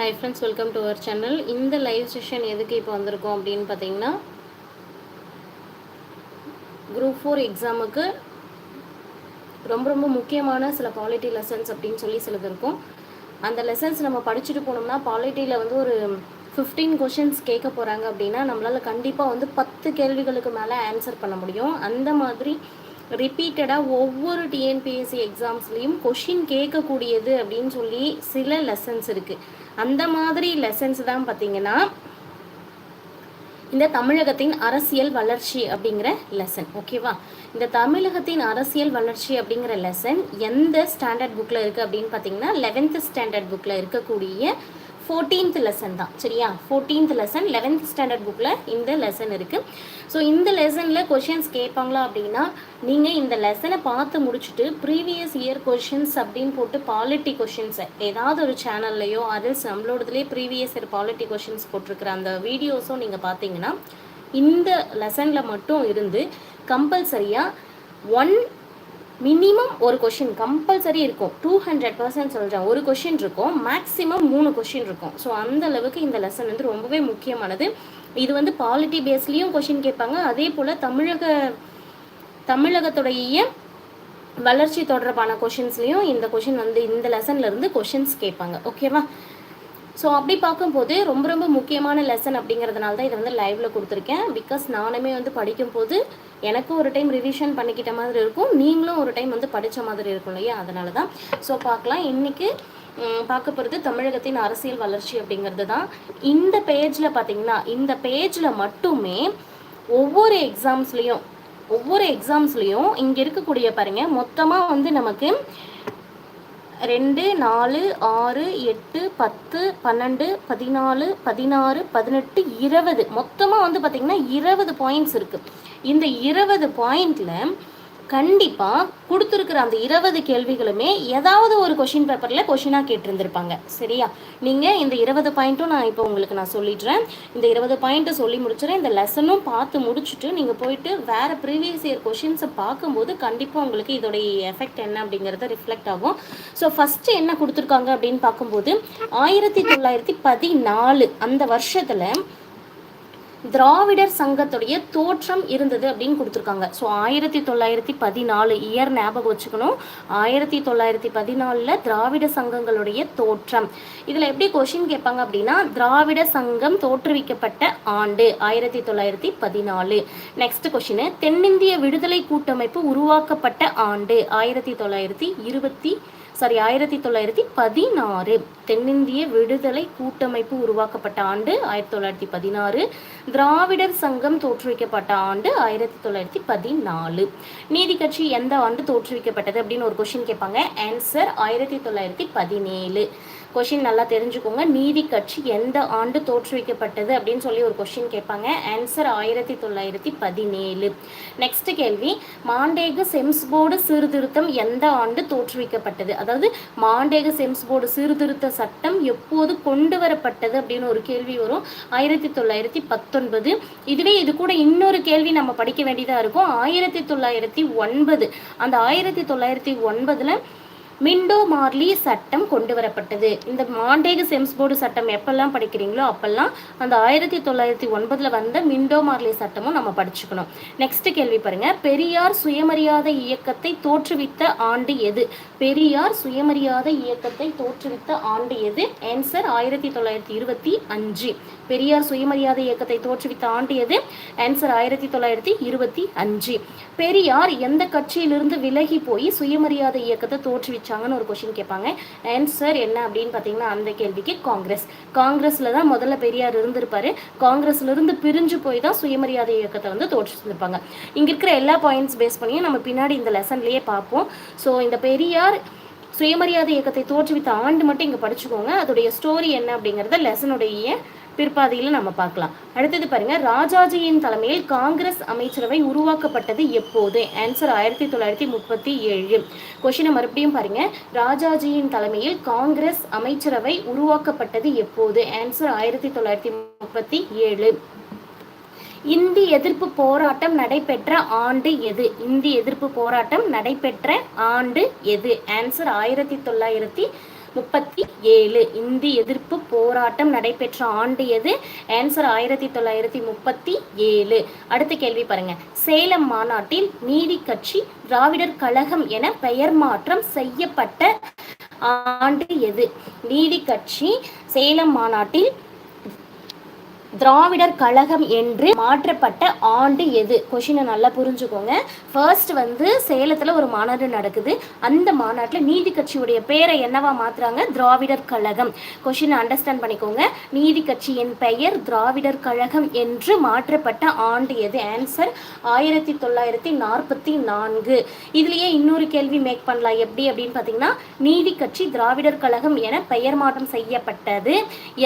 Hi friends welcome to our channel இந்த live session எதுக்கு இப்போ வந்திருக்கோம் அப்படின்னு பார்த்தீங்கன்னா குரூப் ஃபோர் எக்ஸாமுக்கு ரொம்ப ரொம்ப முக்கியமான சில பாலிட்டி லெசன்ஸ் அப்படின்னு சொல்லி சிலது இருக்கும். அந்த லெசன்ஸ் நம்ம படிச்சுட்டு போனோம்னா பாலிட்டியில் வந்து ஒரு ஃபிஃப்டீன் கொஷின்ஸ் கேட்க போகிறாங்க அப்படின்னா நம்மளால் கண்டிப்பாக வந்து பத்து கேள்விகளுக்கு மேலே ஆன்சர் பண்ண முடியும். அந்த மாதிரி ரிப்பீட்டடாக ஒவ்வொரு டிஎன்பிஎஸ்சி எக்ஸாம்ஸ்லேயும் கொஷின் கேட்கக்கூடியது அப்படின்னு சொல்லி சில லெசன்ஸ் இருக்குது அந்த மாதிரி லெசன்ஸ் தான் பார்த்தீங்கன்னா இந்த தமிழகத்தின் அரசியல் வளர்ச்சி அப்படிங்கிற லெசன் ஓகேவா இந்த தமிழகத்தின் அரசியல் வளர்ச்சி அப்படிங்கிற லெசன் எந்த ஸ்டாண்டர்ட் புக்கில் இருக்குது அப்படின்னு பார்த்தீங்கன்னா லெவன்த் ஸ்டாண்டர்ட் புக்கில் இருக்கக்கூடிய ஃபோர்டீன்த் லெசன் தான் சரியா? ஃபோர்டீன்த் லெசன் லெவன்த் ஸ்டாண்டர்ட் புக்கில் இந்த லெசன் இருக்குது ஸோ இந்த லெசனில் கொஷின்ஸ் கேட்பாங்களா அப்படின்னா நீங்கள் இந்த லெசனை பார்த்து முடிச்சுட்டு ப்ரீவியஸ் இயர் கொஷின்ஸ் அப்படின்னு போட்டு பாலிட்டி கொஷின்ஸை ஏதாவது ஒரு சேனல்லையோ அதில் நம்மளோடதுலேயே ப்ரீவியஸ் இயர் பாலிட்டி கொஷின்ஸ் போட்டிருக்கிற அந்த வீடியோஸும் நீங்கள் பார்த்தீங்கன்னா இந்த லெசனில் மட்டும் இருந்து கம்பல்சரியாக ஒன் மினிமம் ஒரு கொஷின் கம்பல்சரி இருக்கும். டூ ஹண்ட்ரட் பர்சன்ட் சொல்கிறேன் ஒரு கொஷின் இருக்கும். மேக்ஸிமம் மூணு கொஷின் இருக்கும். ஸோ அந்த அளவுக்கு இந்த லெசன் வந்து ரொம்பவே முக்கியமானது. இது வந்து பாலிட்டி பேஸ்லேயும் கொஷின் கேட்பாங்க. அதே போல் தமிழக தமிழகத்துடைய வளர்ச்சி தொடர்பான கொஷின்ஸ்லேயும் இந்த கொஷின் வந்து இந்த லெசன்லேருந்து கொஷின்ஸ் கேட்பாங்க. ஓகேவா ஸோ அப்படி பார்க்கும்போது ரொம்ப ரொம்ப முக்கியமான லெசன் அப்படிங்கிறதுனால தான் இதை வந்து லைவ்ல கொடுத்துருக்கேன். பிகாஸ் நானுமே வந்து படிக்கும்போது எனக்கும் ஒரு டைம் ரிவிஷன் பண்ணிக்கிட்ட மாதிரி இருக்கும். நீங்களும் ஒரு டைம் வந்து படித்த மாதிரி இருக்கும் இல்லையா? அதனால தான் ஸோ பார்க்கலாம் இன்றைக்கி பார்க்க போகிறது தமிழகத்தின் அரசியல் வளர்ச்சி அப்படிங்கிறது தான். இந்த பேஜில் பார்த்தீங்கன்னா இந்த பேஜில் மட்டுமே ஒவ்வொரு எக்ஸாம்ஸ்லேயும் ஒவ்வொரு எக்ஸாம்ஸ்லேயும் இங்கே இருக்கக்கூடிய பாருங்க மொத்தமாக வந்து நமக்கு ரெண்டு நாலு ஆறு எட்டு பத்து பன்னெண்டு பதினாலு பதினாறு பதினெட்டு இருபது. மொத்தமாக வந்து பார்த்திங்கன்னா இருபது பாயிண்ட்ஸ் இருக்குது இந்த இருபது பாயிண்டில் கண்டிப்பாக கொடுத்துருக்குற அந்த இருபது கேள்விகளுமே ஏதாவது ஒரு கொஷின் பேப்பரில் கொஷினாக கேட்டிருந்திருப்பாங்க. சரியா? நீங்கள் இந்த இருபது பாயிண்ட்டும் நான் இப்போ உங்களுக்கு நான் சொல்லிடுறேன். இந்த இருபது பாயிண்ட்டை சொல்லி முடிச்சுறேன் இந்த லெசனும் பார்த்து முடிச்சுட்டு நீங்கள் போயிட்டு வேறு ப்ரீவியஸ் இயர் கொஷின்ஸை பார்க்கும்போது கண்டிப்பாக உங்களுக்கு இதோடைய எஃபெக்ட் என்ன அப்படிங்கிறத ரிஃப்ளெக்ட் ஆகும். ஸோ ஃபஸ்ட்டு என்ன கொடுத்துருக்காங்க அப்படின்னு பார்க்கும்போது ஆயிரத்தி தொள்ளாயிரத்தி பதினாலு அந்த வருஷத்தில் திராவிடர் சங்கத்துடைய தோற்றம் இருந்தது அப்படின்னு கொடுத்துருக்காங்க. ஸோ ஆயிரத்தி தொள்ளாயிரத்தி பதினாலு இயர் ஞாபகம் வச்சுக்கணும். ஆயிரத்தி தொள்ளாயிரத்தி பதினாலில் திராவிட சங்கங்களுடைய தோற்றம். இதில் எப்படி கொஷின் கேட்பாங்க அப்படின்னா திராவிட சங்கம் தோற்றுவிக்கப்பட்ட ஆண்டு ஆயிரத்தி தொள்ளாயிரத்தி பதினாலு. நெக்ஸ்ட் கொஷின் தென்னிந்திய விடுதலை கூட்டமைப்பு உருவாக்கப்பட்ட ஆண்டு ஆயிரத்தி தொள்ளாயிரத்தி இருபத்தி சாரி ஆயிரத்தி தொள்ளாயிரத்தி பதினாறு தென்னிந்திய விடுதலை கூட்டமைப்பு உருவாக்கப்பட்ட ஆண்டு ஆயிரத்தி தொள்ளாயிரத்தி பதினாறு. திராவிடர் சங்கம் தோற்றுவிக்கப்பட்ட ஆண்டு ஆயிரத்தி தொள்ளாயிரத்தி பதினாலு. நீதி கட்சி எந்த ஆண்டு தோற்றுவிக்கப்பட்டது அப்படின்னு ஒரு கொஷின் கேட்பாங்க. ஆன்சர் ஆயிரத்தி தொள்ளாயிரத்தி பதினேழு. கொஷின் நல்லா தெரிஞ்சுக்கோங்க. நீதி கட்சி எந்த ஆண்டு தோற்றுவிக்கப்பட்டது அப்படின்னு சொல்லி ஒரு கொஷின் கேட்பாங்க. ஆன்சர் ஆயிரத்தி தொள்ளாயிரத்தி பதினேழு. நெக்ஸ்ட் கேள்வி மாண்டேக செம்ஸ் போர்டு சீர்திருத்தம் எந்த ஆண்டு தோற்றுவிக்கப்பட்டது? அதாவது மாண்டேக செம்ஸ் போர்டு சீர்திருத்த சட்டம் எப்போது கொண்டு வரப்பட்டது அப்படின்னு ஒரு கேள்வி வரும். ஆயிரத்தி தொள்ளாயிரத்தி பத்தொன்பது. இதுவே இது கூட இன்னொரு கேள்வி நம்ம படிக்க வேண்டியதாக இருக்கும். ஆயிரத்தி தொள்ளாயிரத்தி ஒன்பது. அந்த ஆயிரத்தி தொள்ளாயிரத்தி ஒன்பதில் மிண்டோ மார்லி சட்டம் கொண்டு வரப்பட்டது. இந்த மாண்டேக செம்ஸ் போர்டு சட்டம் எப்பெல்லாம் படிக்கிறீங்களோ அப்பெல்லாம் அந்த ஆயிரத்தி தொள்ளாயிரத்தி ஒன்பதில் வந்த மிண்டோ மார்லி சட்டமும் நம்ம படிச்சுக்கணும். நெக்ஸ்ட் கேள்வி பாருங்க. பெரியார் சுயமரியாதை இயக்கத்தை தோற்றுவித்த ஆண்டு எது? பெரியார் சுயமரியாதை இயக்கத்தை தோற்றுவித்த ஆண்டு எது? ஆன்சர் ஆயிரத்தி தொள்ளாயிரத்தி இருபத்தி அஞ்சு. பெரியார் சுயமரியாதை இயக்கத்தை தோற்றுவித்த ஆண்டு எது? ஆன்சர் ஆயிரத்தி தொள்ளாயிரத்தி இருபத்தி அஞ்சு. பெரியார் எந்த கட்சியிலிருந்து விலகி போய் சுயமரியாதை இயக்கத்தை தோற்றுவிச்சாங்கன்னு ஒரு கொஷின் கேட்பாங்க. ஆன்சர் என்ன அப்படின்னு பார்த்தீங்கன்னா அந்த கேள்விக்கு காங்கிரஸ். காங்கிரஸ்ல தான் முதல்ல பெரியார் இருந்திருப்பாரு. காங்கிரஸ்ல இருந்து பிரிஞ்சு போய் தான் சுயமரியாதை இயக்கத்தை வந்து தோற்றுவிச்சிருப்பாங்க. இங்க இருக்கிற எல்லா பாயிண்ட்ஸ் பேஸ் பண்ணியும் நம்ம பின்னாடி இந்த லெசன்லயே பார்ப்போம். ஸோ இந்த பெரியார் சுயமரியாதை இயக்கத்தை தோற்றுவித்த ஆண்டு மட்டும் இங்கே படிச்சுக்கோங்க. அதோடைய ஸ்டோரி என்ன அப்படிங்கிறத லெசனுடைய பிற்பாதையில் நம்ம பார்க்கலாம். அடுத்தது பாருங்க ராஜாஜியின் தலைமையில் காங்கிரஸ் அமைச்சரவை உருவாக்கப்பட்டது எப்போது? ஆன்சர் ஆயிரத்தி தொள்ளாயிரத்தி முப்பத்தி ஏழு. கொஷினை மறுபடியும் பாருங்க. ராஜாஜியின் தலைமையில் காங்கிரஸ் அமைச்சரவை உருவாக்கப்பட்டது எப்போது? ஆன்சர் ஆயிரத்தி தொள்ளாயிரத்தி முப்பத்தி ஏழு. இந்தி எதிர்ப்பு போராட்டம் நடைபெற்ற ஆண்டு எது? இந்தி எதிர்ப்பு போராட்டம் நடைபெற்ற ஆண்டு எது? ஆன்சர் ஆயிரத்தி தொள்ளாயிரத்தி முப்பத்தி ஏழு. இந்தி எதிர்ப்பு போராட்டம் நடைபெற்ற ஆண்டு எது? ஆன்சர் ஆயிரத்தி தொள்ளாயிரத்தி முப்பத்தி ஏழு. அடுத்த கேள்வி பாருங்க. சேலம் மாநாட்டில் நீதி கட்சி திராவிடர் கழகம் என பெயர் மாற்றம் செய்யப்பட்ட ஆண்டு எது? நீதி கட்சி சேலம் மாநாட்டில் திராவிடர் கழகம் என்று மாற்றப்பட்ட ஆண்டு எது? கொஷினை நல்லா புரிஞ்சுக்கோங்க. ஃபர்ஸ்ட் வந்து சேலத்தில் ஒரு மாநாடு நடக்குது. அந்த மாநாட்டில் நீதி கட்சியுடைய பேரை என்னவா மாற்றுறாங்க திராவிடர் கழகம். கொஷினை அண்டர்ஸ்டாண்ட் பண்ணிக்கோங்க. நீதி கட்சியின் பெயர் திராவிடர் கழகம் என்று மாற்றப்பட்ட ஆண்டு எது? ஆன்சர் ஆயிரத்தி தொள்ளாயிரத்தி நாற்பத்தி நான்கு. இதுலேயே இன்னொரு கேள்வி மேக் பண்ணலாம். எப்படி அப்படின்னு பார்த்தீங்கன்னா நீதி கட்சி திராவிடர் கழகம் என பெயர் மாற்றம் செய்யப்பட்டது.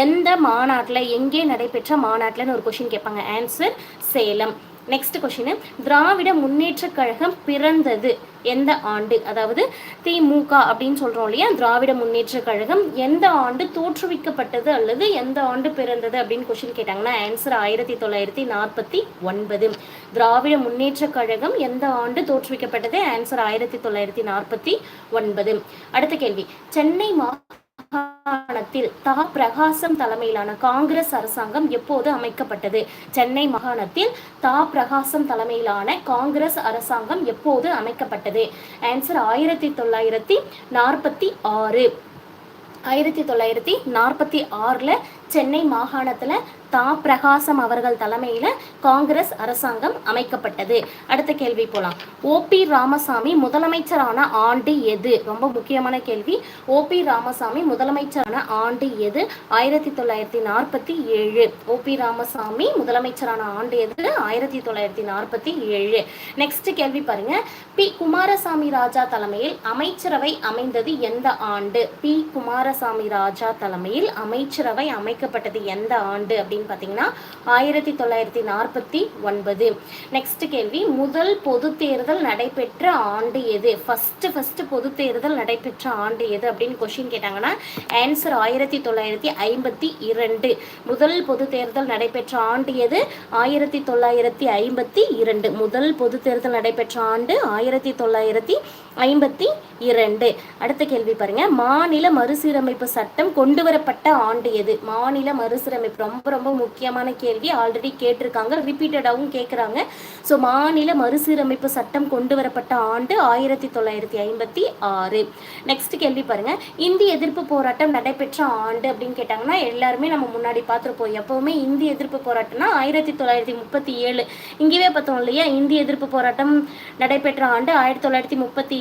எந்த மாநாட்டில் எங்கே நடைபெற்ற மாநாட்டில்னு ஒரு கொஷின் கேட்பாங்க. Answer Salem. Next question Dravida Munnetra Kazhagam பிறந்தது எந்த ஆண்டு? அதாவது திமுக அப்படின்னு சொல்றோம் இல்லையா? திராவிட முன்னேற்ற கழகம் எந்த ஆண்டு தோற்றுவிக்கப்பட்டது அல்லது எந்த ஆண்டு பிறந்தது அப்படின்னு கொஷின் கேட்டாங்கன்னா ஆன்சர் ஆயிரத்தி தொள்ளாயிரத்தி நாற்பத்தி ஒன்பது. திராவிட முன்னேற்ற கழகம் எந்த ஆண்டு தோற்றுவிக்கப்பட்டது? ஆன்சர் ஆயிரத்தி தொள்ளாயிரத்தி நாற்பத்தி ஒன்பது. அடுத்த கேள்வி. சென்னை மா மாகாணத்தில் தா பிரகாசம் தலைமையிலான காங்கிரஸ் அரசாங்கம் எப்போது அமைக்கப்பட்டது? சென்னை மாகாணத்தில் தா பிரகாசம் தலைமையிலான காங்கிரஸ் அரசாங்கம் எப்போது அமைக்கப்பட்டது? ஆன்சர் ஆயிரத்தி தொள்ளாயிரத்தி நாற்பத்தி ஆறு. ஆயிரத்தி தொள்ளாயிரத்தி நாற்பத்தி ஆறில் சென்னை மாகாணத்தில் தா பிரகாசம் அவர்கள் தலைமையில் காங்கிரஸ் அரசாங்கம் அமைக்கப்பட்டது. அடுத்த கேள்வி போலாம். ஓபி ராமசாமி முதலமைச்சரான ஆண்டு எது? ரொம்ப முக்கியமான கேள்வி. ஓபி ராமசாமி முதலமைச்சரான ஆண்டு எது? ஆயிரத்தி தொள்ளாயிரத்தி நாற்பத்தி ஏழு. ஓபி ராமசாமி முதலமைச்சரான ஆண்டு எது? ஆயிரத்தி தொள்ளாயிரத்தி நாற்பத்தி ஏழு. நெக்ஸ்ட் கேள்வி பாருங்க. பி குமாரசாமி ராஜா தலைமையில் அமைச்சரவை அமைந்தது எந்த ஆண்டு? பி குமாரசாமி ராஜா தலைமையில் அமைச்சரவை அமைக்கப்பட்டது எந்த ஆண்டு அப்படின்னு பார்த்தீங்கன்னா ஆயிரத்தி தொள்ளாயிரத்தி நாற்பத்தி ஒன்பது. நெக்ஸ்ட் கேள்வி முதல் பொது தேர்தல் நடைபெற்ற ஆண்டு எது? ஃபஸ்ட்டு ஃபஸ்ட்டு பொது தேர்தல் நடைபெற்ற ஆண்டு எது அப்படின்னு கொஸ்டின் கேட்டாங்கன்னா ஆன்சர் ஆயிரத்தி தொள்ளாயிரத்தி ஐம்பத்தி இரண்டு. முதல் பொது தேர்தல் நடைபெற்ற ஆண்டு எது? ஆயிரத்தி தொள்ளாயிரத்தி ஐம்பத்தி இரண்டு. முதல் பொது தேர்தல் நடைபெற்ற ஆண்டு ஆயிரத்தி தொள்ளாயிரத்தி ஐம்பத்தி இரண்டு. அடுத்த கேள்வி பாருங்க. மாநில மறுசீரமைப்பு சட்டம் கொண்டு வரப்பட்ட ஆண்டு எது? மாநில மறுசீரமைப்பு ரொம்ப ரொம்ப முக்கியமான கேள்வி. ஆல்ரெடி கேட்டிருக்காங்க. ரிப்பீட்டடாகவும் கேட்குறாங்க ஸோ மாநில மறுசீரமைப்பு சட்டம் கொண்டு வரப்பட்ட ஆண்டு ஆயிரத்தி தொள்ளாயிரத்தி ஐம்பத்தி ஆறு. நெக்ஸ்ட் கேள்வி பாருங்க. இந்திய எதிர்ப்பு போராட்டம் நடைபெற்ற ஆண்டு அப்படின்னு கேட்டாங்கன்னா எல்லாருமே நம்ம முன்னாடி பார்த்துருப்போம். எப்பவுமே இந்திய எதிர்ப்பு போராட்டம்னா ஆயிரத்தி தொள்ளாயிரத்தி முப்பத்தி ஏழு. இங்கேயே பார்த்தோம் இல்லையா? இந்திய எதிர்ப்பு போராட்டம் நடைபெற்ற ஆண்டு ஆயிரத்தி தொள்ளாயிரத்தி முப்பத்தி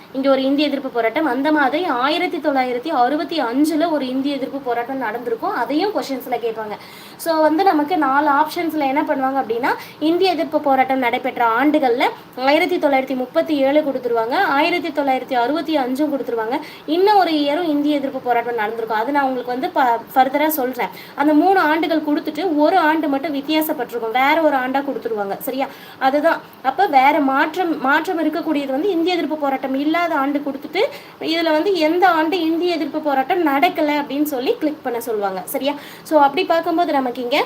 இங்கே ஒரு இந்திய எதிர்ப்பு போராட்டம். அந்த மாதிரி ஆயிரத்தி தொள்ளாயிரத்தி அறுபத்தி அஞ்சில் ஒரு இந்திய எதிர்ப்பு போராட்டம் நடந்திருக்கும். அதையும் கொஷின்ஸில் கேட்பாங்க. ஸோ வந்து நமக்கு நாலு ஆப்ஷன்ஸில் என்ன பண்ணுவாங்க அப்படின்னா இந்திய எதிர்ப்பு போராட்டம் நடைபெற்ற ஆண்டுகளில் ஆயிரத்தி தொள்ளாயிரத்தி முப்பத்தி ஏழு கொடுத்துருவாங்க. ஆயிரத்தி தொள்ளாயிரத்தி அறுபத்தி அஞ்சும் கொடுத்துருவாங்க. இன்னும் ஒரு இயரும் இந்திய எதிர்ப்பு போராட்டம் நடந்திருக்கும். அது நான் உங்களுக்கு வந்து ப ஃபர்தராக சொல்கிறேன் அந்த மூணு ஆண்டுகள் கொடுத்துட்டு ஒரு ஆண்டு மட்டும் வித்தியாசப்பட்டிருக்கும். வேற ஒரு ஆண்டாக கொடுத்துருவாங்க. சரியா? அதுதான். அப்போ வேற மாற்றம் மாற்றம் இருக்கக்கூடியது வந்து இந்திய எதிர்ப்பு போராட்டம் இல்லை இல்லாத ஆண்டு கொடுத்துட்டு இதில் வந்து எந்த ஆண்டு இந்திய எதிர்ப்பு போராட்டம் நடக்கலை அப்படின்னு சொல்லி கிளிக் பண்ண சொல்லுவாங்க. சரியா? ஸோ அப்படி பார்க்கும்போது நமக்கு இங்கே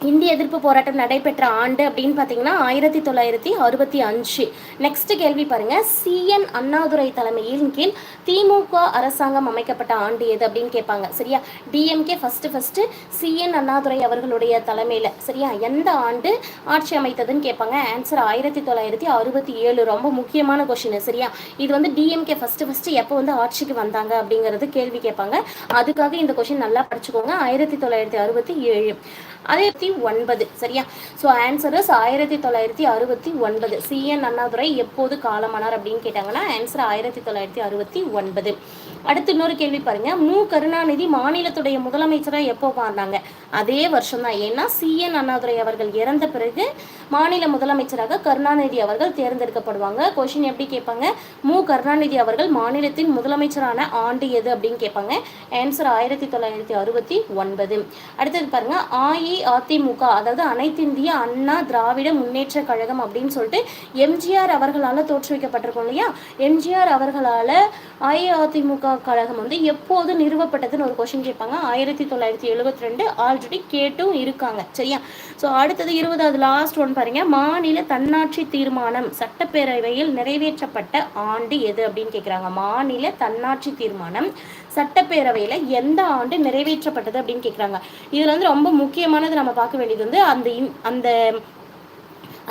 இந்திய எதிர்ப்பு போராட்டம் நடைபெற்ற ஆண்டு அப்படின்னு பார்த்தீங்கன்னா ஆயிரத்தி தொள்ளாயிரத்தி அறுபத்தி அஞ்சு. நெக்ஸ்ட் கேள்வி பாருங்க. சிஎன் அண்ணாதுரை தலைமையின் கீழ் திமுக அரசாங்கம் அமைக்கப்பட்ட ஆண்டு எது அப்படின்னு கேட்பாங்க. சரியா? DMK first first C N Annadurai அவர்களுடைய தலைமையில். சரியா? எந்த ஆண்டு ஆட்சி அமைத்ததுன்னு கேட்பாங்க. ஆன்சர் ஆயிரத்தி தொள்ளாயிரத்தி அறுபத்தி ஏழு. ரொம்ப முக்கியமான கொஷின் சரியா? இது வந்து டிஎம்கே ஃபர்ஸ்ட் ஃபர்ஸ்ட் எப்போ வந்து ஆட்சிக்கு வந்தாங்க அப்படிங்கிறது கேள்வி கேட்பாங்க. அதுக்காக இந்த கொஷின் நல்லா படிச்சுக்கோங்க. ஆயிரத்தி தொள்ளாயிரத்தி அறுபத்தி ஏழு. ஆயிரத்தி ஒன்பது சரியா? ஸோ ஆன்சர் இஸ் ஆயிரத்தி தொள்ளாயிரத்தி அறுபத்தி ஒன்பது. சிஎன் அண்ணாதுரை எப்போது காலமானார் அப்படின்னு கேட்டாங்கன்னா ஆன்சர் ஆயிரத்தி தொள்ளாயிரத்தி அறுபத்தி ஒன்பது. அடுத்து இன்னொரு கேள்வி பாருங்க. மு. கருணாநிதி மாநிலத்துடைய முதலமைச்சராக எப்போ மாறினாங்க அதே வருஷம் தான் ஏன்னா சிஎன் அண்ணாதுரை அவர்கள் இறந்த பிறகு மாநில முதலமைச்சராக கருணாநிதி அவர்கள் தேர்ந்தெடுக்கப்படுவாங்க. கொஷின் எப்படி கேட்பாங்க? மு. கருணாநிதி அவர்கள் மாநிலத்தின் முதலமைச்சரான ஆண்டு எது அப்படின்னு கேட்பாங்க. ஆன்சர் ஆயிரத்தி தொள்ளாயிரத்தி அறுபத்தி ஒன்பது. அடுத்தது பாருங்க. அஇஅதிமுக அதாவது அனைத்து இந்திய அண்ணா திராவிட முன்னேற்ற கழகம் அப்படின்னு சொல்லிட்டு எம்ஜிஆர் அவர்களால் தோற்றுவிக்கப்பட்டிருக்கும் இல்லையா? எம்ஜிஆர் அவர்களால் அஇஅதிமுக கழகம் வந்து எப்போது நிறுவப்பட்டதுன்னு ஒரு கொஷின் கேட்பாங்க. ஆயிரத்தி தொள்ளாயிரத்தி எழுபத்தி ரெண்டு ஆல்ரெடி கேட்டும் இருக்காங்க. சரியா? ஸோ அடுத்தது இருபதாவது லாஸ்ட் ஒன் பாருங்க. மாநில தன்னாட்சி தீர்மானம் சட்டப்பேரவையில் நிறைவேற்றப்பட்ட ஆண்டு எது அப்படின்னு கேட்குறாங்க மாநில தன்னாட்சி தீர்மானம் சட்டப்பேரவையில் எந்த ஆண்டு நிறைவேற்றப்பட்டது அப்படின்னு கேட்குறாங்க இதில் வந்து ரொம்ப முக்கியமானது நம்ம பார்க்க வேண்டியது வந்து அந்த அந்த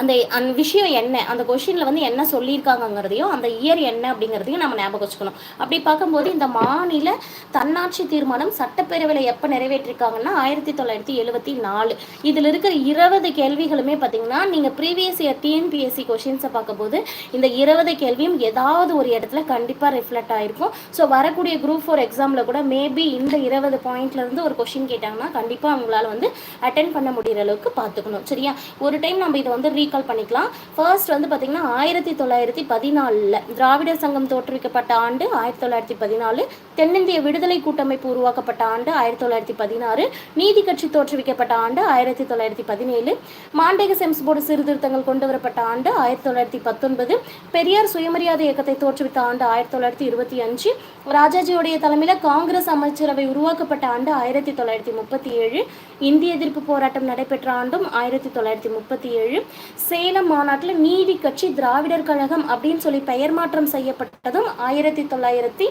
அந்த அந்த விஷயம் என்ன? அந்த கொஷினில் வந்து என்ன சொல்லியிருக்காங்கங்கிறதையும் அந்த இயர் என்ன அப்படிங்கிறதையும் நம்ம ஞாபகம் வச்சுக்கணும். அப்படி பார்க்கும்போது இந்த மாநில தன்னாட்சி தீர்மானம் சட்டப்பேரவையில் எப்போ நிறைவேற்றிருக்காங்கன்னா ஆயிரத்தி தொள்ளாயிரத்தி எழுபத்தி நாலு. இதில் இருக்கிற இருபது கேள்விகளுமே பார்த்தீங்கன்னா நீங்கள் ப்ரீவியஸ் இயர் டிஎன்பிஎஸ்சி கொஷின்ஸை பார்க்கும்போது இந்த இருபது கேள்வியும் ஏதாவது ஒரு இடத்துல கண்டிப்பாக ரிஃப்ளெக்ட் ஆகிருக்கும் ஸோ வரக்கூடிய குரூப் ஃபோர் எக்ஸாமில் கூட மேபி இந்த இருபது பாயிண்ட்லேருந்து ஒரு கொஷின் கேட்டாங்கன்னா கண்டிப்பாக அவங்களால வந்து அட்டன் பண்ண முடிகிற அளவுக்கு பார்த்துக்கணும். சரியா? ஒரு டைம் நம்ம இதை வந்து ரீகால் பண்ணிக்கலாம். ஃபர்ஸ்ட் வந்து பார்த்திங்கன்னா ஆயிரத்தி தொள்ளாயிரத்தி பதினாலில் திராவிடர் சங்கம் தோற்றுவிக்கப்பட்ட ஆண்டு ஆயிரத்தி தொள்ளாயிரத்தி பதினாலு. தென்னிந்திய விடுதலை கூட்டமைப்பு உருவாக்கப்பட்ட ஆண்டு ஆயிரத்தி தொள்ளாயிரத்தி பதினாறு. நீதி கட்சி தோற்றுவிக்கப்பட்ட ஆண்டு ஆயிரத்தி தொள்ளாயிரத்தி பதினேழு. மாண்டேக செம்ஸ் போர்டு சீர்திருத்தங்கள் கொண்டு வரப்பட்ட ஆண்டு ஆயிரத்தி தொள்ளாயிரத்தி பத்தொன்பது. பெரியார் சுயமரியாதை இயக்கத்தை தோற்றுவித்த ஆண்டு ஆயிரத்தி தொள்ளாயிரத்தி இருபத்தி அஞ்சு. ராஜாஜியுடைய தலைமையில் காங்கிரஸ் அமைச்சரவை உருவாக்கப்பட்ட ஆண்டு ஆயிரத்தி தொள்ளாயிரத்தி முப்பத்தி ஏழு. இந்திய எதிர்ப்பு போராட்டம் நடைபெற்ற ஆண்டும் ஆயிரத்தி தொள்ளாயிரத்தி முப்பத்தி ஏழு. சேலம் மாநாட்டில் நீதி கட்சி திராவிடர் கழகம் அப்படின்னு சொல்லி பெயர் மாற்றம் செய்யப்பட்டதும் ஆயிரத்தி தொள்ளாயிரத்தி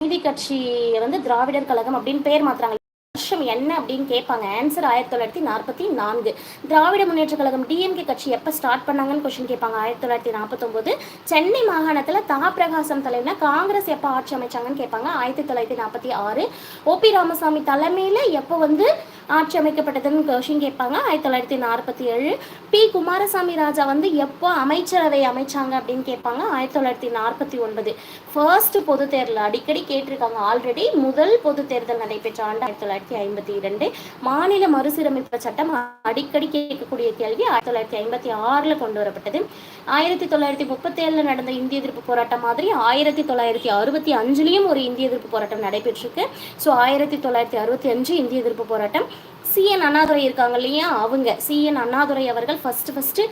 நீதி கட்சி வந்து திராவிடர் கழகம் அப்படின்னு பெயர் மாத்துறாங்க. விஷயம் என்ன அப்படின்னு கேட்பாங்க. ஆன்சர் ஆயிரத்தி தொள்ளாயிரத்தி நாற்பத்தி நான்கு. திராவிட முன்னேற்ற கழகம் டிஎம்கே கட்சி எப்போ ஸ்டார்ட் பண்ணாங்கன்னு கொஸ்டின் கேட்பாங்க. ஆயிரத்தி தொள்ளாயிரத்தி நாற்பத்தொம்போது சென்னை மாகாணத்தில் தா பிரகாசம் தலைமையில் காங்கிரஸ் எப்போ ஆட்சி அமைச்சாங்கன்னு கேட்பாங்க. ஆயிரத்தி தொள்ளாயிரத்தி நாற்பத்தி ஆறு. ஓபி ராமசாமி தலைமையில் எப்போ வந்து ஆட்சி அமைக்கப்பட்டதுன்னு கொஷின் கேட்பாங்க. ஆயிரத்தி தொள்ளாயிரத்தி நாற்பத்தி ஏழு பி. குமாரசாமி ராஜா வந்து எப்போ அமைச்சரவை அமைச்சாங்க அப்படின்னு கேட்பாங்க. ஆயிரத்தி தொள்ளாயிரத்தி நாற்பத்தி ஒன்பது ஃபர்ஸ்ட் பொது தேர்தல் அடிக்கடி கேட்டிருக்காங்க. ஆல்ரெடி முதல் பொது தேர்தல் நடைபெற்ற ஆண்டு ஆயிரத்தி தொள்ளாயிரத்தி ஐம்பத்தி இரண்டு மாநில மறுசீரமைப்பு சட்டம் அடிக்கடி கேட்கக்கூடிய கேள்வி ஆயிரத்தி தொள்ளாயிரத்தி ஐம்பத்தி ஆறில் கொண்டு வரப்பட்டது. ஆயிரத்தி தொள்ளாயிரத்தி முப்பத்தி ஏழில் நடந்த இந்திய எதிர்ப்பு போராட்டம் மாதிரி ஆயிரத்தி தொள்ளாயிரத்தி அறுபத்தி அஞ்சுலேயும் ஒரு இந்திய எதிர்ப்பு போராட்டம் நடைபெற்றிருக்கு. ஸோ ஆயிரத்தி தொள்ளாயிரத்தி அறுபத்தி அஞ்சு இந்திய எதிர்ப்பு போராட்டம் சிஎன் அண்ணாதுரை இருக்காங்க இல்லையா? அவங்க. சிஎன் அண்ணாதுரை அவர்கள் ஃபஸ்ட்டு ஃபஸ்ட்டு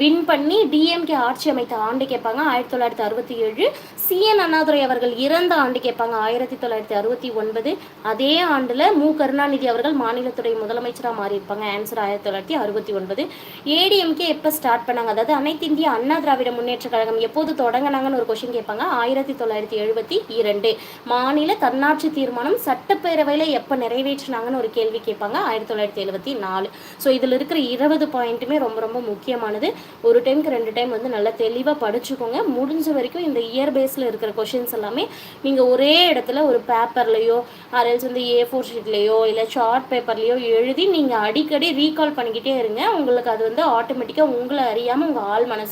வின் பண்ணி டிஎம்கே ஆட்சி அமைத்த ஆண்டு கேட்பாங்க. ஆயிரத்தி தொள்ளாயிரத்தி அறுபத்தி ஏழு சிஎன் அண்ணாதுரை அவர்கள் இறந்த ஆண்டு கேட்பாங்க. ஆயிரத்தி தொள்ளாயிரத்தி அறுபத்தி ஒன்பது அதே ஆண்டில் மு. கருணாநிதி அவர்கள் மாநிலத்துறை முதலமைச்சராக மாறியிருப்பாங்க. ஆன்சர் ஆயிரத்தி தொள்ளாயிரத்தி அறுபத்தி ஒன்பது. ஏடிஎம்கே எப்போ ஸ்டார்ட் பண்ணாங்க? அதாவது அனைத்து இந்திய அண்ணா திராவிட முன்னேற்ற கழகம் எப்போது தொடங்கினாங்கன்னு ஒரு கொஷின் கேட்பாங்க. ஆயிரத்தி தொள்ளாயிரத்தி எழுபத்தி இரண்டு. மாநில தன்னாட்சி தீர்மானம் சட்டப்பேரவையில் எப்போ நிறைவேற்றினாங்கன்னு ஒரு கேள்வி கேட்பாங்க. ஆயிரத்தி தொள்ளாயிரத்தி எழுபத்தி நாலு. ஸோ இதில் இருக்கிற இருபது பாயிண்ட்டுமே ரொம்ப ரொம்ப முக்கியமானது. ஒரு டைமுக்கு ரெண்டு டைம் வந்து நல்லா தெளிவாக படிச்சுக்கோங்க. முடிஞ்ச வரைக்கும் இந்த இயர் பேஸில் இருக்கிற கொஷின்ஸ் எல்லாமே நீங்கள் ஒரே இடத்துல ஒரு பேப்பர்லேயோ அரேல்ஸ் வந்து ஏ ஃபோர் ஷீட்லேயோ இல்லை ஷார்ட் பேப்பர்லேயோ எழுதி நீங்கள் அடிக்கடி ரீகால் பண்ணிக்கிட்டே இருங்க. உங்களுக்கு அது வந்து ஆட்டோமேட்டிக்காக உங்களை அறியாமல் உங்கள் ஆள் மனசு